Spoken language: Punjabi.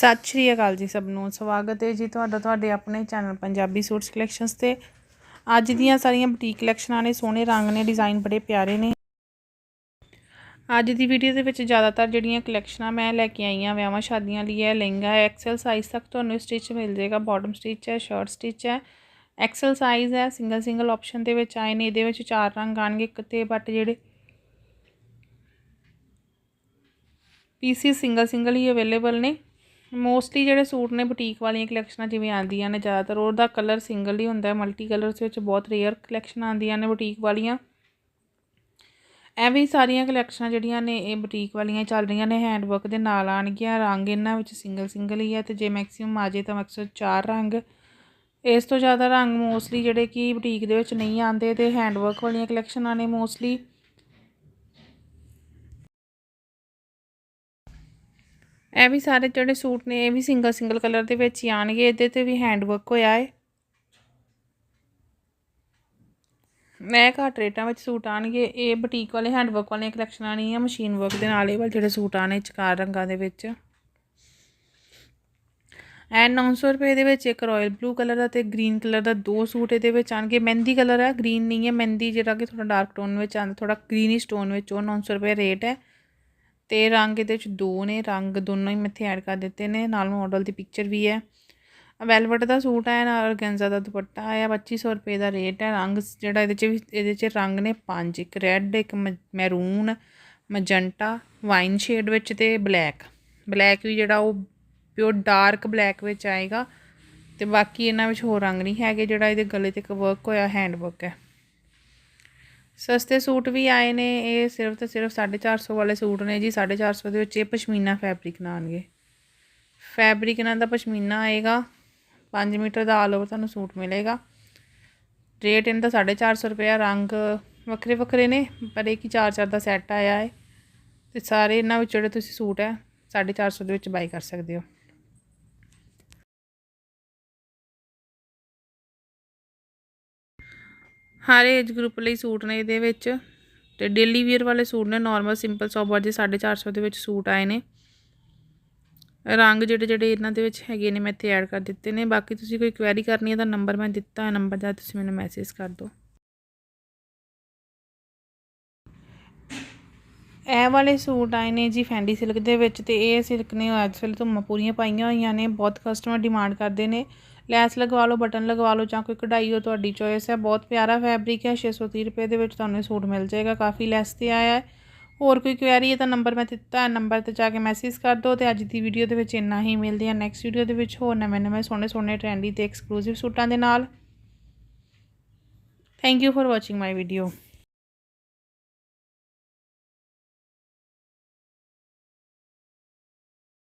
ਸਤਿ ਸ਼੍ਰੀ ਅਕਾਲ ਜੀ ਸਭ ਨੂੰ, ਸਵਾਗਤ ਹੈ ਜੀ ਤੁਹਾਡਾ, ਤੁਹਾਡੇ ਆਪਣੇ ਚੈਨਲ ਪੰਜਾਬੀ ਸੂਟਸ ਕਲੈਕਸ਼ਨਸ ਤੇ। ਅੱਜ ਦੀਆਂ ਸਾਰੀਆਂ ਬੁਟੀਕ ਕਲੈਕਸ਼ਨਾਂ ਨੇ ਸੋਹਣੇ ਰੰਗ ਨੇ, ਡਿਜ਼ਾਈਨ ਬੜੇ ਪਿਆਰੇ ਨੇ। ਅੱਜ ਦੀ ਵੀਡੀਓ ਦੇ ਵਿੱਚ ਜ਼ਿਆਦਾਤਰ ਜਿਹੜੀਆਂ ਕਲੈਕਸ਼ਨਾਂ ਮੈਂ ਲੈ ਕੇ ਆਈ ਹਾਂ, ਵਿਆਹਾਂ ਸ਼ਾਦੀਆਂ ਲਈ ਹੈ, ਲਹਿੰਗਾ ਹੈ, ਐਕਸਲ ਸਾਈਜ਼ ਤੱਕ ਤੁਹਾਨੂੰ ਸਟਿਚ ਮਿਲ ਜਾਏਗਾ। ਬਾਟਮ ਸਟਿਚ ਹੈ ਸ਼ਰਟ ਸਟਿਚ ਹੈ। ਐਕਸਲ ਸਾਈਜ਼ ਹੈ ਸਿੰਗਲ ਸਿੰਗਲ ਆਪਸ਼ਨ ਦੇ ਵਿੱਚ ਆਏ ਨੇ, ਇਹਦੇ ਵਿੱਚ ਚਾਰ ਰੰਗ ਆਣਗੇ ਇੱਕ ਤੇ ਬਟ ਜਿਹੜੇ ਪੀਸੀ ਸਿੰਗਲ ਸਿੰਗਲ ਹੀ ਅਵੇਲੇਬਲ ਨੇ। ਮੋਸਟਲੀ ਜਿਹੜੇ ਸੂਟ ਨੇ ਬੁਟੀਕ ਵਾਲੀਆਂ ਕਲੈਕਸ਼ਨਾਂ ਜਿਵੇਂ ਆਉਂਦੀਆਂ ਨੇ ਜ਼ਿਆਦਾਤਰ, ਉਹਦਾ ਕਲਰ ਸਿੰਗਲ ਹੀ ਹੁੰਦਾ ਮਲਟੀ ਕਲਰਸ ਵਿੱਚ ਬਹੁਤ ਰੇਅਰ ਕਲੈਕਸ਼ਨ ਆਉਂਦੀਆਂ ਨੇ ਬੁਟੀਕ ਵਾਲੀਆਂ। ਐਵੇਂ ਸਾਰੀਆਂ ਕਲੈਕਸ਼ਨਾਂ ਜਿਹੜੀਆਂ ਨੇ ਇਹ ਬੁਟੀਕ ਵਾਲੀਆਂ ਚੱਲ ਰਹੀਆਂ ਨੇ ਹੈਂਡਵਰਕ ਦੇ ਨਾਲ ਆਣਗੀਆਂ ਰੰਗ ਇਹਨਾਂ ਵਿੱਚ ਸਿੰਗਲ ਸਿੰਗਲ ਹੀ ਹੈ ਤੇ ਜੇ ਮੈਕਸਿਮਮ ਆ ਜੇ ਤਾਂ 104 ਰੰਗ। ਇਸ ਤੋਂ ਜ਼ਿਆਦਾ ਰੰਗ ਮੋਸਟਲੀ ਜਿਹੜੇ ਕਿ ਬੁਟੀਕ ਦੇ ਵਿੱਚ ਨਹੀਂ ਆਉਂਦੇ ਤੇ ਹੈਂਡਵਰਕ ਵਾਲੀਆਂ ਕਲੈਕਸ਼ਨਾਂ ਨੇ ਮੋਸਟਲੀ ਇਹ ਵੀ ਸਾਰੇ ਜਿਹੜੇ ਸੂਟ ਨੇ, ਇਹ ਵੀ ਸਿੰਗਲ ਸਿੰਗਲ ਕਲਰ ਦੇ ਵਿੱਚ ਹੀ ਆਣਗੇ ਇਹਦੇ ਤੇ ਵੀ ਹੈਂਡ ਵਰਕ ਹੋਇਆ ਹੈ ਮੈਂ ਘੱਟ ਰੇਟਾਂ ਵਿੱਚ ਸੂਟ ਆਣਗੇ ਇਹ ਬੁਟੀਕ ਵਾਲੇ ਹੈਂਡ ਵਰਕ ਵਾਲੀਆਂ ਕਲੈਕਸ਼ਨਾਂ ਨਹੀਂ ਆ ਮਸ਼ੀਨ ਵਰਕ ਦੇ ਨਾਲ ਇਹ ਵਾਲੇ ਜਿਹੜੇ ਸੂਟ ਆਣੇ ਚਕਾਰ ਰੰਗਾਂ ਦੇ ਵਿੱਚ। ਐ 900 ਰੁਪਏ ਦੇ ਵਿੱਚ ਇੱਕ ਰਾਇਲ ਬਲੂ ਕਲਰ ਦਾ ਤੇ ਗ੍ਰੀਨ ਕਲਰ ਦਾ ਦੋ ਸੂਟ ਇਹਦੇ ਵਿੱਚ ਆਣਗੇ ਮਹਿੰਦੀ ਕਲਰ ਹੈ ਗ੍ਰੀਨ ਨਹੀਂ ਹੈ, ਮਹਿੰਦੀ ਜਿਹੜਾ ਕਿ ਥੋੜਾ ਡਾਰਕ ਟੋਨ ਵਿੱਚ ਆਂਦਾ ਥੋੜਾ ਗ੍ਰੀਨਿਸ਼ ਟੋਨ ਵਿੱਚ ਉਹ 900 ਰੁਪਏ ਰੇਟ ਹੈ। ਤੇ ਰੰਗ ਇਹਦੇ ਵਿੱਚ ਦੋ ਨੇ, ਰੰਗ ਦੋਨੋਂ ਹੀ ਮੈਂ ਇੱਥੇ ਐਡ ਕਰ ਦਿੱਤੇ ਨੇ, ਨਾਲ ਮਾਡਲ ਦੀ ਪਿਕਚਰ ਵੀ ਹੈ। ਵੈਲਵਟ ਦਾ ਸੂਟ ਹੈ, ਨਾਲ ਔਰਗੈਂਜ਼ਾ ਦਾ ਦੁਪੱਟਾ ਆਇਆ 2500 ਰੁਪਏ ਦਾ ਰੇਟ ਹੈ, ਰੰਗ ਜਿਹੜਾ ਇਹਦੇ 'ਚ ਵੀ, ਇਹਦੇ 'ਚ ਰੰਗ ਨੇ ਪੰਜ, ਇੱਕ ਰੈੱਡ ਇੱਕ ਮੈਰੂਨ ਮਜੰਟਾ ਵਾਈਨ ਸ਼ੇਡ ਵਿੱਚ ਤੇ ਬਲੈਕ ਬਲੈਕ ਵੀ ਜਿਹੜਾ ਉਹ ਪਿਓਰ ਡਾਰਕ ਬਲੈਕ ਵਿੱਚ ਆਏਗਾ ਤੇ ਬਾਕੀ ਇਹਨਾਂ ਵਿੱਚ ਹੋਰ ਰੰਗ ਨਹੀਂ ਹੈਗੇ, ਜਿਹੜਾ ਇਹਦੇ ਗਲੇ ਤੇ ਇੱਕ ਵਰਕ ਹੋਇਆ ਹੈਂਡ ਵਰਕ ਹੈ। ਸਸਤੇ ਸੂਟ ਵੀ ਆਏ ਨੇ, ਇਹ ਸਿਰਫ ਤੇ ਸਿਰਫ 450 ਵਾਲੇ ਸੂਟ ਨੇ ਜੀ 450 ਦੇ ਵਿੱਚ ਇਹ ਪਸ਼ਮੀਨਾ ਫੈਬਰਿਕ ਨਾਲ ਆਣਗੇ ਫੈਬਰਿਕ ਨਾਲ ਦਾ ਪਸ਼ਮੀਨਾ ਆਏਗਾ 5 ਮੀਟਰ ਦਾ ਆਲ ਓਵਰ ਤੁਹਾਨੂੰ ਸੂਟ ਮਿਲੇਗਾ। ਰੇਟ ਇਹਨਾਂ ਦਾ 450 ਰੁਪਏ ਰੰਗ ਵੱਖਰੇ ਵੱਖਰੇ ਨੇ, ਪਰ ਇੱਕ ਹੀ 4-4 ਦਾ ਸੈੱਟ ਆਇਆ ਹੈ। ਤੇ ਸਾਰੇ ਇਹਨਾਂ ਵਿੱਚ ਜਿਹੜੇ ਤੁਸੀਂ ਸੂਟ ਹੈ 450 ਦੇ ਵਿੱਚ ਬਾਈ ਕਰ ਸਕਦੇ ਹੋ। ਹਰ ਏਜ ਗਰੁੱਪ ਲਈ ਸੂਟ ਨੇ ਇਹਦੇ ਵਿੱਚ ਤੇ ਡੇਲੀ ਵੇਅਰ ਵਾਲੇ ਸੂਟ ਨੇ ਨਾਰਮਲ ਸਿੰਪਲ ਸੋਬਰ ਦੇ 450 ਦੇ ਵਿੱਚ ਸੂਟ ਆਏ ਨੇ। ਰੰਗ ਜਿਹੜੇ ਜਿਹੜੇ ਇਹਨਾਂ ਦੇ ਵਿੱਚ ਹੈਗੇ ਨੇ, ਮੈਂ ਇੱਥੇ ਐਡ ਕਰ ਦਿੱਤੇ ਨੇ। ਬਾਕੀ ਤੁਸੀਂ ਕੋਈ ਕੁਐਰੀ ਕਰਨੀ ਹੈ ਤਾਂ ਨੰਬਰ ਮੈਂ ਦਿੱਤਾ ਹੈ ਨੰਬਰ ਦਾ ਤੁਸੀਂ ਮੈਨੂੰ ਮੈਸੇਜ ਕਰ ਦਿਓ। ਇਹ ਵਾਲੇ ਸੂਟ ਆਏ ਨੇ ਜੀ ਫੈਂਡੀ ਸਿਲਕ ਦੇ ਵਿੱਚ ਤੇ ਇਹ ਸਿਲਕ ਨੇ ਅੱਜ ਵੇਲੇ ਧੁੰਮਾਂ ਪੂਰੀਆਂ ਪਾਈਆਂ ਹੋਈਆਂ ਨੇ, ਬਹੁਤ ਕਸਟਮਰ ਡਿਮਾਂਡ ਕਰਦੇ ਨੇ। ਲੈਸ ਲਗਵਾ ਲਓ, ਬਟਨ ਲਗਵਾ ਲਓ ਜਾਂ ਕੋਈ ਕਢਾਈ ਹੋ ਤੁਹਾਡੀ ਚੋਇਸ ਹੈ, ਬਹੁਤ ਪਿਆਰਾ ਫੈਬਰਿਕ ਹੈ 630 ਰੁਪਏ ਦੇ ਵਿੱਚ ਤੁਹਾਨੂੰ ਇਹ ਸੂਟ ਮਿਲ ਜਾਏਗਾ, ਕਾਫੀ ਲੈਸ ਤੇ ਆਇਆ ਹੈ। ਹੋਰ ਕੋਈ ਕੁਐਰੀ ਹੈ ਤਾਂ ਨੰਬਰ ਮੈਂ ਦਿੱਤਾ ਹੈ ਨੰਬਰ ਤੇ ਜਾ ਕੇ ਮੈਸੇਜ ਕਰ ਦਿਓ ਤੇ ਅੱਜ ਦੀ ਵੀਡੀਓ ਦੇ ਵਿੱਚ ਇੰਨਾ ਹੀ, ਮਿਲਦੇ ਆ ਨੈਕਸਟ ਵੀਡੀਓ ਦੇ ਵਿੱਚ ਹੋਰ ਨਵੇਂ ਨਵੇਂ ਸੋਹਣੇ ਸੋਹਣੇ ਟ੍ਰੈਂਡੀ ਤੇ ਐਕਸਕਲੂਸਿਵ ਸੂਟਾਂ ਦੇ ਨਾਲ। Thank you for watching my video